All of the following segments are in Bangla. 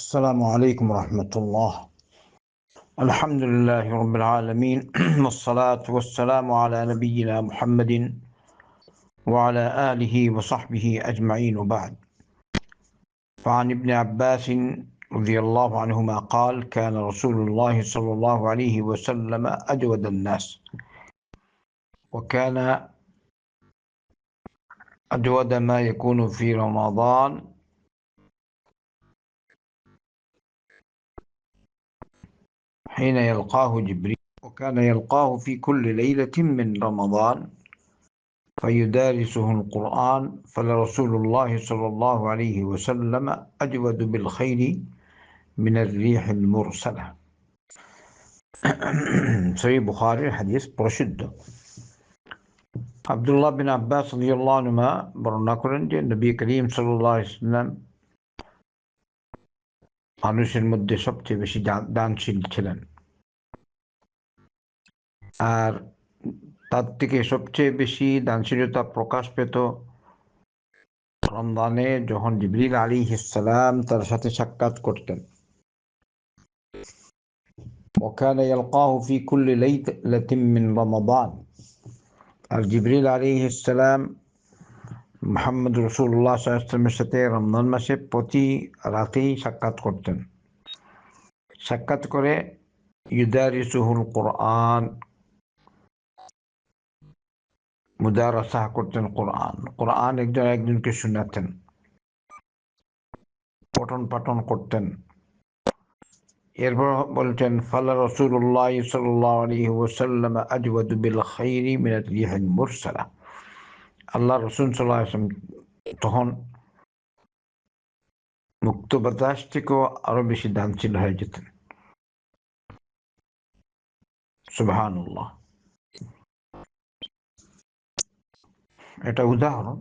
السلام عليكم ورحمة الله. الحمد لله رب العالمين. والصلاة والسلام على نبينا محمد وعلى آله وصحبه أجمعين وبعد. فعن ابن عباس رضي الله عنهما قال كان رسول الله صلى الله عليه وسلم أجود الناس. وكان أجود ما يكون في رمضان حين يلقاه جبريل وكان يلقاه في كل ليلة من رمضان فيدارسه القرآن فلرسول الله صلى الله عليه وسلم أجود بالخير من الريح المرسلة সহি বুখারের হাদিস প্রসিদ্ধ আবদুল্লাহ বিন আব্বাস রাদিয়াল্লাহুমা বর্ণনা করেন যে নবী করিম সাল্লাল্লাহু আলাইহি ওয়াসাল্লাম মানুষের মধ্যে সবচেয়ে বেশি দানশীল ছিলেন আর তার থেকে সবচেয়ে বেশি দানশীলতা প্রকাশ পেত রমজানে যখন জিবরিল আলী ইসালাম তার সাথে সাক্ষাৎ করতেন وكان يلقاه في كل ليلة من رمضان আর জিবরিল আলী ইসালাম মোহাম্মদ রসুল্লাহ সাল্লামের সাথে রমজান মাসে প্রতি রাতেই সাক্ষাৎ করতেন সাক্ষাৎ করে ইউদারিসুহুল কোরআন মুদারাসাহ করতেন কোরআন। কোরআন একজন একজনকে শোনাতেন, পঠন পাঠন করতেন। এরপর বলছেন ফালা রসুল্লাহ সাল্লাহ ওসাল্লাম আজওয়াদু বিল খাইরি মিনাত রিহান মুরসালা। আল্লাহ রসুল সাল্লাহ আসলাম তখন মুক্ত বাতাস থেকেও আরও বেশি দানশীল হয়ে যেতেন। সুবাহানুল্লাহ। এটা উদাহরণ।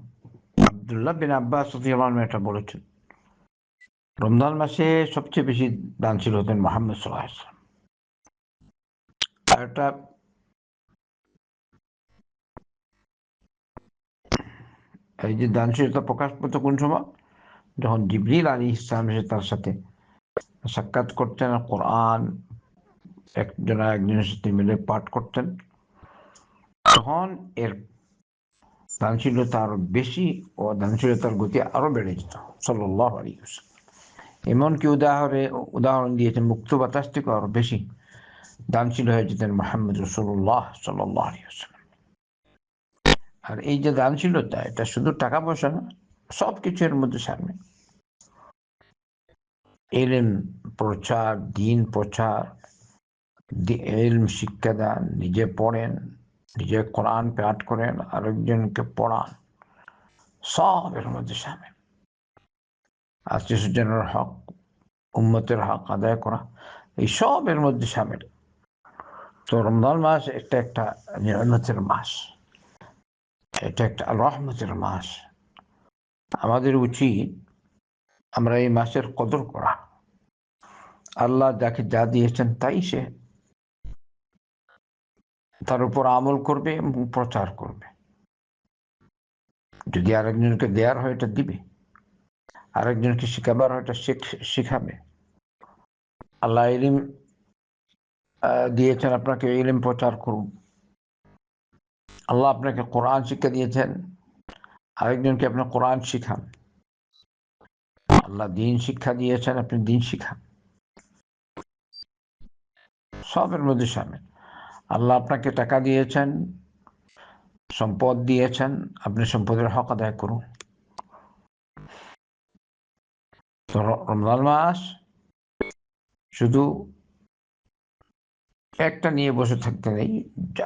আবদুল্লাহ বিন আব্বাস এটা বলেছেন, রমজান মাসে সবচেয়ে বেশি দানশীল হতেন মোহাম্মদ সাল্লাহ আসলাম আর এটা এই যে দানশীলতা প্রকাশ পেত কোন সময়? যখন জিবরিল আলী ইসলাম এসে তার সাথে সাক্ষাৎ করতেন, কোরআন একজন একজনের সাথে মিলে পাঠ করতেন, তখন এর দানশীলতা আরও বেশি ও দানশীলতার গতি আরও বেড়ে যেত সাল্লাহ আলী এমনকি উদাহরণে উদাহরণ দিয়েছেন মুক্ত বাতাস থেকে আরও বেশি দানশীল হয়ে যেতেন মোহাম্মদ রসুল্লাহ সাল্লাহ আর এই যে দানশীলতা, এটা শুধু টাকা পয়সা না সব কিছু এর মধ্যে সামনে এলেম প্রচার, দিন প্রচার এলম শিক্ষাদান, নিজে পড়েন নিজে কোরআন পাঠ করেন আরেকজনকে পড়ান। সব এর মধ্যে সামিল। আত্মীয় স্বজনের হক, উম্মতের হক আদায় করা, এই সব এর মধ্যে সামিল। তো রমজান মাস এটা একটা নিয়মতের মাস। এটা একটা রহমতের মাস। আমাদের উচিত আমরা এই মাসের কদর করা। আল্লাহ যাকে যা দিয়েছেন তাই সে তার উপর আমল করবে এবং প্রচার করবে। যদি আরেকজনকে দেয়ার হয়, এটা দিবে। আরেকজনকে শিখাবার হয়, এটা শিখাবে। আল্লাহ ইলিম দিয়েছেন আপনাকে ইলিম প্রচার করুন। আল্লাহ আপনাকে কোরআন শিক্ষা দিয়েছেন। আরেকজনকে আপনার কোরআন শিখান। আল্লাহ দিন শিক্ষা দিয়েছেন, আপনি দিন শিখান। সবের মধ্যে সামিল। আল্লাহ আপনাকে টাকা দিয়েছেন, সম্পদ দিয়েছেন, আপনি সম্পদের হক আদায় করুন। রমজান মাস শুধু একটা নিয়ে বসে থাকতে নেই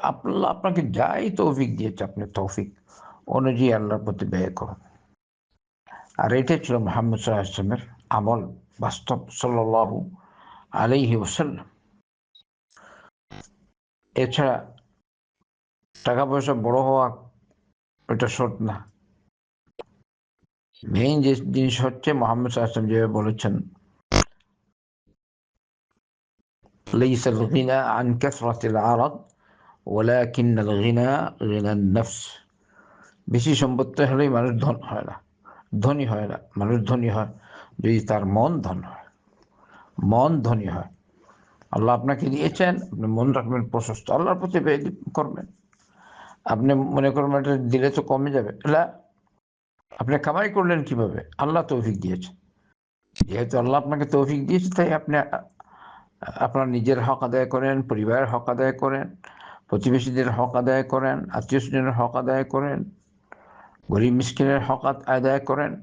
আল্লাহ আপনাকে যাই তৌফিক দিয়েছে, আপনি তৌফিক অনুযায়ী আল্লাহর প্রতি ব্যয় করুন। আর এটাই ছিল মোহাম্মদ সাল্লামের আমল, বাস্তব সাল্লাহু আলাইহি ওসাল্লাম এছাড়া টাকা পয়সা বড় হওয়া এটা শর্ত না মেইন যে জিনিস হচ্ছে মোহাম্মদ সাল্লাম যেভাবে বলেছেন ليس الغنى عن كثرة العرض ولكن الغنى غنى النفس বেশি সম্পত্তি হলেই মানুষ ধন হয় না ধনী হয় না মানুষ ধনী হয় যদি তার মন ধন হয় মন ধনী হয় আল্লাহ আপনাকে দিয়েছেন, আপনি মন রাখবেন, প্রশস্ত। আল্লাহর প্রতি করবেন। আপনি মনে করবেন এটা দিলে তো কমে যাবে। না আপনি কামাই করলেন কীভাবে? আল্লাহ তৌফিক দিয়েছে। যেহেতু আল্লাহ আপনাকে তৌফিক দিয়েছে, তাই আপনি, আপনার নিজের হক আদায় করেন, পরিবারের হক আদায় করেন, প্রতিবেশীদের হক আদায় করেন আত্মীয় স্বজনের হক আদায় করেন, গরিব মিসকিনের হক আদ- আদায় করেন।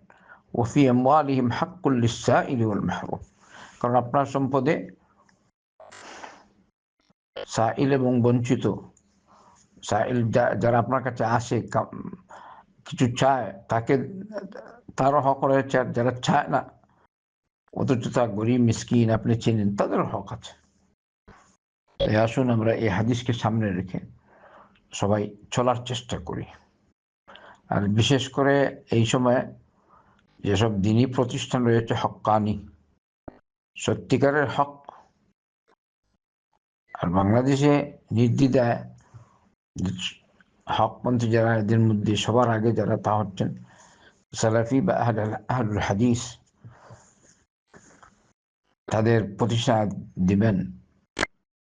ওফি আমওয়ালিহিম হাক্কুল লিসাইলি ইলিউল মাহরুম। কারণ আপনার সম্পদে সাইল এবং বঞ্চিত। সাইল যারা আপনার কাছে আসে কিছু চায়, তাকে তারও হক রয়েছে, আর যারা চায় না, অথচ তা গরিব, মিসকিন, আপনি চেনেন, তাদেরও হক আছে। তাই আসুন আমরা এই হাদিসকে সামনে রেখে সবাই চলার চেষ্টা করি। আর বিশেষ করে এই সময় যেসব দিনই প্রতিষ্ঠান রয়েছে, হক্কানি, সত্যিকারের হক আর বাংলাদেশে নির্দ্বিধায় হকপন্থী যারা, এদের মধ্যে সবার আগে যারা তা হচ্ছেন সালাফি বা হাদিস। তাদের প্রতিষ্ঠান দিবেন,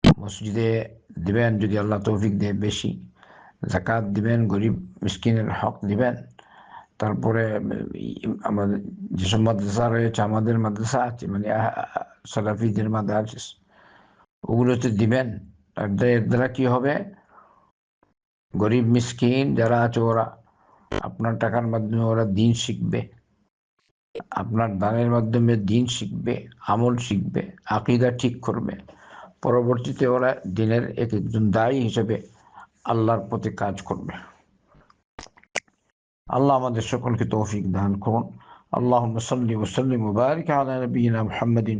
মসজিদে দিবেন, যদি আল্লাহ তৌফিক দেয় বেশি। জাকাত দিবেন, গরিব মিসকিনের হক দিবেন। তারপরে আমাদের যেসব মাদ্রাসা রয়েছে, আমাদের মাদ্রাসা আছে মানে সালাফিদের মাদ্রাস ওগুলোতে দিবেন। এর দ্বারা কি হবে? গরিব, মিসকিন যারা আছে, ওরা আপনার টাকার মাধ্যমে ওরা দিন শিখবে। আপনার দানের মাধ্যমে দিন শিখবে, আমল শিখবে, আকিদা ঠিক করবে। পরবর্তীতে ওরা দিনের এক একজন দায়ী হিসেবে আল্লাহর প্রতি কাজ করবে। আল্লাহ আমাদের সকলকে তৌফিক দান করুন। আল্লাহ সাল্লি ওসাল্লিম মুবারিক আলা নবীনা মুহাম্মাদিন।